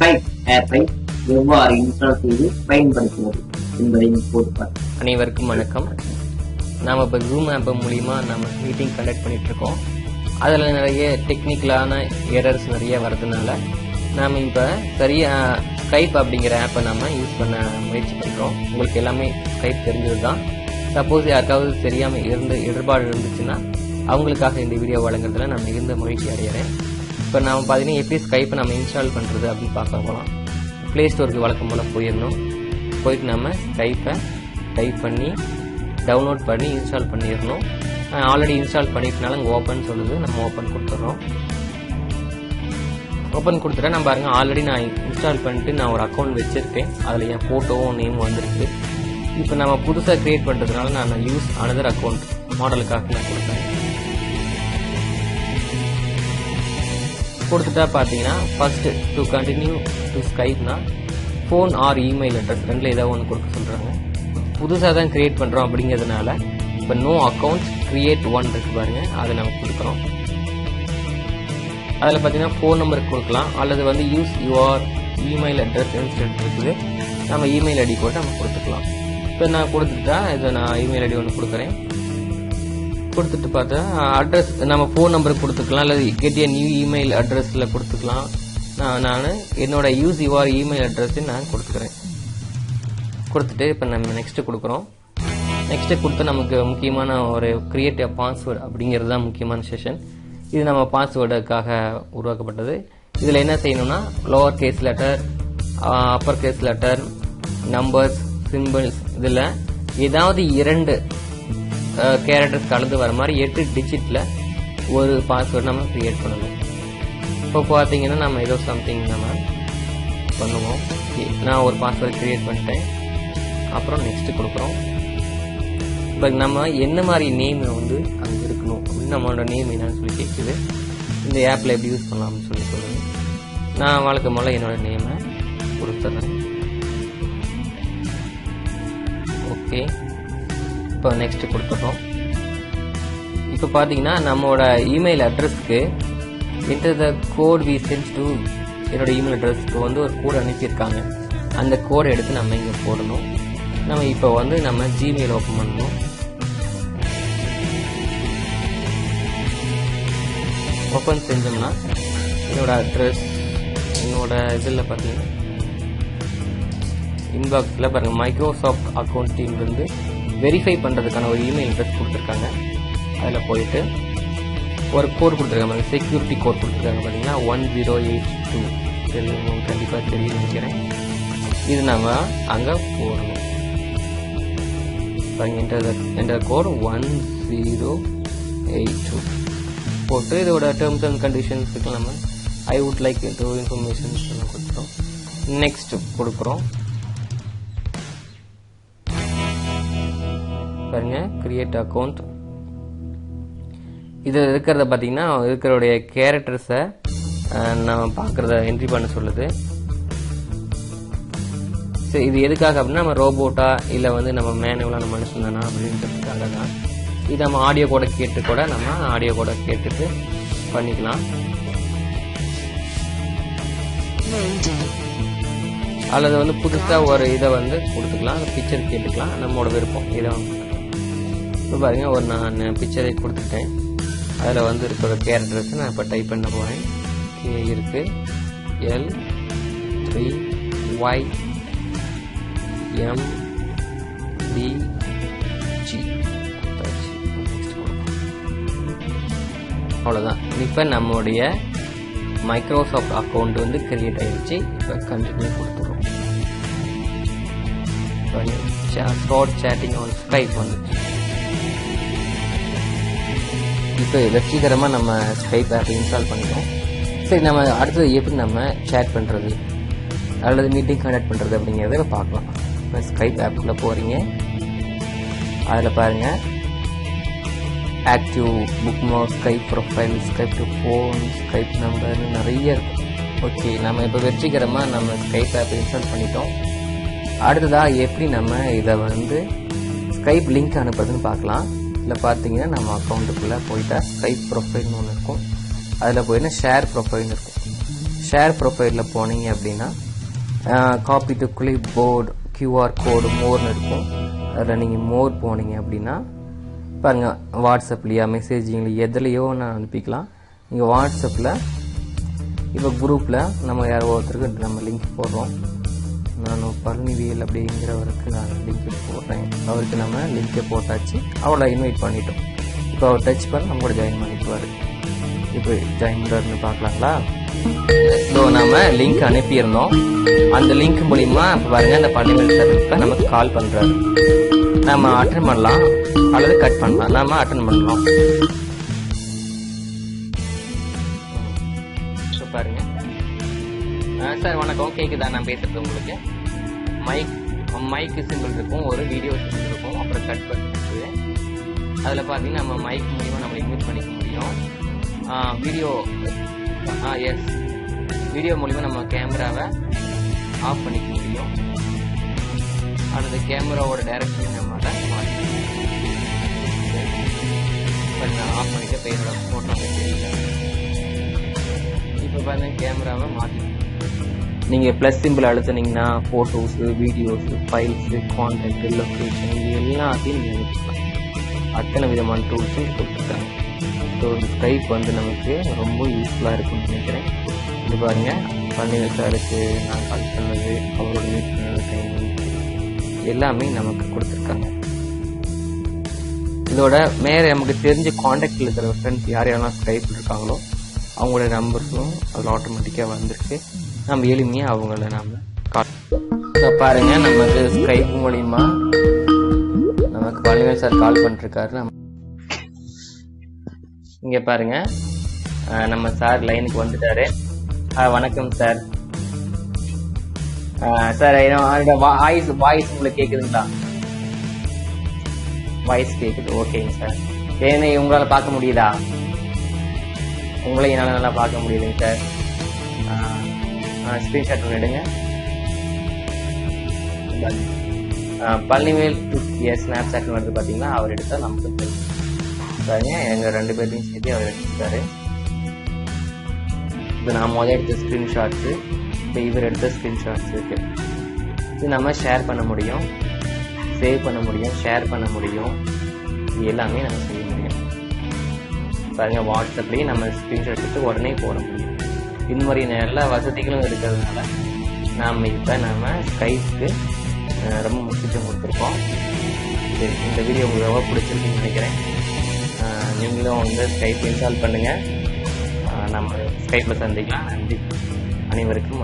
ஆப்பை எவ்வாறு இன்ஸ்டால் செய்து பயன்படுத்துவது என்பதை இப்போது பார்க்கலாம் அனைவருக்கும் வணக்கம். நாம் இப்போ ஜூம் ஆப் மூலிமா நம்ம மீட்டிங் கண்டக்ட் பண்ணிட்டு இருக்கோம் அதில் நிறைய டெக்னிக்கலான எரர்ஸ் நிறைய வர்றதுனால நாம் இப்போ சரியா ஸ்கைப் அப்படிங்கிற ஆப்பை நம்ம யூஸ் பண்ண முயற்சி பண்ணுறோம் உங்களுக்கு எல்லாமே ஸ்கைப் தெரிஞ்சது தான் சப்போஸ் யாருக்காவது தெரியாமல் இருந்து இடர்பாடு இருந்துச்சுன்னா அவங்களுக்காக இந்த வீடியோ வழங்குறதுல நான் மிகுந்த மகிழ்ச்சி அடைகிறேன் இப்போ நம்ம பார்த்தீங்கன்னா எப்படி ஸ்கைப்பை நம்ம இன்ஸ்டால் பண்ணுறது அப்படின்னு பார்க்க போகலாம் ப்ளே ஸ்டோருக்கு வழக்கம் போல் போயிடணும். போயிட்டு நம்ம ஸ்கைப்பை டைப் பண்ணி டவுன்லோட் பண்ணி இன்ஸ்டால் பண்ணிடணும். ஆல்ரெடி இன்ஸ்டால் பண்ணிட்டனால இங்கே ஓப்பன் சொல்லுது. நம்ம ஓப்பன் கொடுத்துட்றோம் ஓப்பன் கொடுத்துட்டா நம்ம பாருங்கள் ஆல்ரெடி நான் இன்ஸ்டால் பண்ணிட்டு நான் ஒரு அக்கௌண்ட் வச்சுருக்கேன். அதில் என் ஃபோட்டோவும் நேமும் வந்திருக்கு. இப்போ நம்ம புதுசாக க்ரியேட் பண்ணுறதுனால நான் யூஸ் அனதர் அக்கௌண்ட் மாடலுக்காக நான் கொடுத்தேன் கொடுத்துட்டா பார்த்தீங்கன்னா ஃபஸ்ட்டு டு கண்டினியூ டு ஸ்கைப்னா ஃபோன் ஆர் இமெயில் அட்ரஸ் ரெண்டில் ஏதாவது ஒன்று கொடுக்க சொல்கிறாங்க புதுசாக தான் க்ரியேட் பண்ணுறோம் அப்படிங்கிறதுனால இப்போ நோ அக்கௌண்ட்ஸ் க்ரியேட் ஒன் இருக்கு பாருங்கள் அதை நம்ம கொடுக்குறோம். அதில் பார்த்தீங்கன்னா ஃபோன் நம்பர் கொடுக்கலாம் அல்லது வந்து use your email address instant இருக்குது. நம்ம இமெயில் ஐடி கூட நம்ம கொடுத்துக்கலாம். இப்போ நான் கொடுத்துட்டா இதை நான் இமெயில் ஐடி ஒன்று கொடுக்குறேன். கொடுத்துட்டு பார்த்தா அட்ரஸ் நம்ம ஃபோன் நம்பர் கொடுத்துக்கலாம் அல்லது கெட் நியூ இமெயில் அட்ரஸில் கொடுத்துக்கலாம். நான் நான் என்னோட யூஸ் யுவர் இமெயில் அட்ரஸையும் நான் கொடுத்துக்கிறேன். கொடுத்துட்டு இப்போ நம்ம நெக்ஸ்ட்டு கொடுக்குறோம். நெக்ஸ்ட்டு கொடுத்து நமக்கு முக்கியமான ஒரு கிரியேட் பாஸ்வேர்டு அப்படிங்கிறது தான் முக்கியமான செஷன் இது நம்ம பாஸ்வேர்டுக்காக உருவாக்கப்பட்டது. இதில் என்ன செய்யணும்னா lower case letter upper case letter numbers symbols இதில் ஏதாவது இரண்டு கேரக்டர்ஸ் கலந்து வர மாதிரி எட்டு டிஜிட்டில் ஒரு பாஸ்வேர்டு நம்ம கிரியேட் பண்ணணும். இப்போ பார்த்தீங்கன்னா நம்ம ஏதோ சம்திங் நம்ம பண்ணுவோம். நான் ஒரு பாஸ்வேர்டு கிரியேட் பண்ணிட்டேன். அப்புறம் நெக்ஸ்ட் கொடுக்குறோம். இப்போ நம்ம என்ன மாதிரி நேம் வந்து அங்கே இருக்கணும்? அப்படின்னு நம்மளோட நேம் என்னன்னு சொல்லி கேட்குது. இந்த ஆப்பில் எப்படி யூஸ் பண்ணலாம்னு சொல்லி சொல்லுங்கள் நான் வழக்கம் போல் என்னோட நேமை கொடுத்துட்றேன். ஓகே இப்போ நெக்ஸ்ட் கொடுத்துட்றோம். இப்போ பார்த்தீங்கன்னா நம்மளோட இமெயில் அட்ரஸ்க்கு enter the code we sent to என்னோட இமெயில் அட்ரஸ்க்கு வந்து ஒரு கோட் அனுப்பியிருக்காங்க. அந்த கோடை எடுத்து நம்ம இங்கே போடணும். நம்ம இப்போ வந்து நம்ம ஜிமெயில் ஓப்பன் பண்ணணும். ஓப்பன் செஞ்சோம்னா என்னோட அட்ரஸ் என்னோட இதில் பார்த்தீங்கன்னா இன்பாக்ஸில் பாருங்கள் மைக்ரோசாஃப்ட் அக்கௌண்ட் டீம்லேருந்து வெரிஃபை பண்ணுறதுக்கான ஒரு இமெயில் அட்ரஸ் கொடுத்துருக்காங்க. அதில் போயிட்டு ஒரு கோட் கொடுத்துருக்காங்க செக்யூரிட்டி கோட் கொடுத்துருக்காங்க பார்த்தீங்கன்னா ஒன் ஜீரோ எயிட் டூ தெரியுது உங்களுக்கு கண்டிப்பாக தெரியும் நினைக்கிறேன். இது நம்ம அங்கே போடணும். பாருங்க enter enter code one zero eight two போட்டு இதோட டேர்ம்ஸ் அண்ட் கண்டிஷன்ஸுக்கு நம்ம I would like to informations கொடுத்துறோம் நெக்ஸ்ட் கொடுக்குறோம். பாருங்க கிரியேட் அக்கௌண்ட் இது இருக்கிறத பார்த்தீங்கன்னா இருக்கிறோடைய கேரக்டர்ஸை நம்ம பார்க்குறத என்ட்ரி பண்ண சொல்லுது. சரி இது எதுக்காக அப்படின்னா நம்ம ரோபோட்டா இல்லை வந்து நம்ம மேனுவலான மனுஷன் தானா அப்படின்றதுக்காக தான். இது நம்ம ஆடியோ கூட கேட்டு கூட நம்ம ஆடியோ கூட கேட்டுட்டு பண்ணிக்கலாம். அல்லது வந்து புதுசாக ஒரு இதை வந்து கொடுத்துக்கலாம் பிக்சர் கேட்டுக்கலாம் நம்மளோட விருப்பம். இதை இப்போ பாருங்கள் ஒரு நான் பிக்சரை கொடுத்துட்டேன். அதில் வந்து இருக்கிற கேரக்டர்ஸ் நான் இப்போ டைப் பண்ண போகிறேன் இங்கே இருக்குது L three Y M D G அவ்வளோதான் இப்போ நம்மளுடைய மைக்ரோசாஃப்ட் அக்கௌண்ட் வந்து கிரியேட் ஆகிடுச்சு இப்போ கண்டினியூ கொடுத்துருவோம் ஸ்டார்ட் சேட்டிங் ஆன் ஸ்கைப் வந்துச்சு. இப்போ வெற்றிகரமாக நம்ம ஸ்கைப் ஆப் இன்ஸ்டால் பண்ணிட்டோம். சரி நம்ம அடுத்தது எப்படி நம்ம சேட் பண்ணுறது அல்லது மீட்டிங் கண்டக்ட் பண்ணுறது அப்படிங்கிறத பார்க்கலாம். இப்போ ஸ்கைப் ஆப்புக்குள்ளே போகிறீங்க அதில் பாருங்கள் active bookmark Skype profile Skype to phone Skype நம்பர்னு நிறைய இருக்கும் ஓகே நம்ம இப்போ வெற்றிகரமாக நம்ம ஸ்கைப் ஆப் இன்ஸ்டால் பண்ணிட்டோம். அடுத்ததாக எப்படி நம்ம இதை வந்து ஸ்கைப் லிங்க் அனுப்புறதுன்னு பார்க்கலாம். இதில் பார்த்தீங்கன்னா நம்ம அக்கௌண்ட்டுக்குள்ளே போயிட்டா ஸ்கைப் ப்ரொஃபைல்னு ஒன்று இருக்கும். அதில் போயின்னா ஷேர் ப்ரொஃபைல்னு இருக்கும். ஷேர் ப்ரொஃபைலில் போனீங்க அப்படின்னா copy to clipboard QR code மோர்னு இருக்கும். அதில் நீங்கள் மோர் போனீங்க அப்படின்னா பாருங்கள் வாட்ஸ்அப்லையா மெசேஜிங்லையா எதுலேயோ நான் அனுப்பிக்கலாம். நீங்கள் வாட்ஸ்அப்பில் இப்போ குரூப்பில் நம்ம யாரோ ஒருத்தருக்கு நம்ம லிங்க் போடுறோம். நான் பழனிவேல் அப்படிங்கிறவருக்கு நான் லிங்க் போடுறேன் அவருக்கு நம்ம லிங்கை போட்டாச்சு. அவளை இன்வைட் பண்ணிட்டோம். இப்போ அவர் டச் பண்ண நம்ம கூட ஜாயின் பண்ணிக்குவார். இப்போ ஜாயின் பண்ணுறாருன்னு பார்க்கலாங்களா? ஸோ நம்ம லிங்க் அனுப்பியிருந்தோம். அந்த லிங்க் மூலிமா இப்போ பாருங்க அந்த பழனிவேல் சார் நமக்கு கால் பண்ணுறாரு நம்ம அட்டன் பண்ணலாம். அல்லது கட் பண்ணலாம். நாம அட்டன் பண்ணலாம். சார் வணக்கம். கேக்குதா? நான் பேசுறது உங்களுக்கு? மைக் மைக் சிம்பிள் இருக்கும். ஒரு வீடியோ சிம்பிள் இருக்கும். அப்புறம் கட் பண்ணிட்டு அதில் பார்த்தீங்கன்னா நம்ம மைக் மூலிமா நம்ம இன்வைட் பண்ணிக்க முடியும். வீடியோ ஆ எஸ் வீடியோ மூலிமா நம்ம கேமராவை ஆஃப் பண்ணிக்க முடியும். அல்லது கேமராவோட டைரக்ஷன் நம்ம மாற்றி நான் ஆஃப் பண்ணிட்டு பேசுகிற ஃபோட்டோ இப்போ பார்த்தீங்கன்னா கேமராவை மாற்றி நீங்கள் plus symbol அழுத்துனீங்கன்னா photos videos files content location இது எல்லாத்தையும் நீங்கள் வச்சுக்கலாம் அத்தனை விதமான டூல்ஸும் கொடுத்துருக்காங்க. ஸோ இந்த ஸ்கைப் வந்து நமக்கு ரொம்ப யூஸ்ஃபுல்லாக இருக்கும்னு நினைக்கிறேன். இது பாருங்கள் பன்னீர் சாருக்கு நான் கால் பண்ணது அவரோட யூஸ் பண்ணது. டைமிங் எல்லாமே நமக்கு கொடுத்துருக்காங்க. இதோட மேலே நமக்கு தெரிஞ்ச காண்டாக்டில் இருக்கிற ஃப்ரெண்ட்ஸ் யார் யாரெல்லாம் ஸ்கைப் இருக்காங்களோ அவங்களோட நம்பர்ஸும் அதில் ஆட்டோமேட்டிக்காக வந்திருக்கு. நம்ம எளிமையாக அவங்கள நம்ம கால் பாருங்க நமக்கு ஸ்கைப் மூலியமா நமக்கு பழனிவேல் சார் கால் பண்ணிருக்காரு. நம்ம இங்க பாருங்க. நம்ம சார் லைனுக்கு வந்துட்டாரு. வணக்கம் சார் சார் என்னோட வாய்ஸ் வாய்ஸ் உங்களுக்கு கேக்குதுங்களா? வாய்ஸ் கேக்குது. ஓகேங்க சார் ஏன்னா உங்களால பார்க்க முடியுதா? உங்களை என்னால நல்லா பார்க்க முடியுதுங்க சார் ஸ்க்ரீன்ஷாட் ஒன்று எடுங்க. அஹ் பழனிவேல் எஸ் ஸ்னாப் சாட் வருது பார்த்தீங்கன்னா அவர் எடுத்தால் நமக்கு தெரியும். பாருங்க எங்கள் ரெண்டு பேர்த்தையும் சேர்த்து அவர் எடுத்துருக்காரு இப்போ நான் முதல் எடுத்த ஸ்க்ரீன்ஷாட்ஸு இப்போ இவர் எடுத்த ஸ்க்ரீன்ஷாட்ஸ் இருக்கு. இது நம்ம ஷேர் பண்ண முடியும். சேவ் பண்ண முடியும் ஷேர் பண்ண முடியும். இது எல்லாமே நம்ம செய்ய முடியும். பாருங்க வாட்ஸ்அப்லேயே நம்ம ஸ்க்ரீன்ஷாட் எடுத்து உடனே போட முடியும். இது மாதிரி எல்லா வசதிகளும் இருக்கிறதுனால நாம் இப்போ நம்ம ஸ்கைப்க்கு ரொம்ப முக்கியத்துவம் கொடுத்துருக்கோம். இது இந்த வீடியோ உங்களுக்கு ரொம்ப பிடிச்சிருக்குன்னு நினைக்கிறேன். நீங்களும் வந்து ஸ்கைப் இன்ஸ்டால் பண்ணுங்கள் நம்ம ஸ்கைப்பில் சந்திக்கலாம். நன்றி. அனைவருக்கும்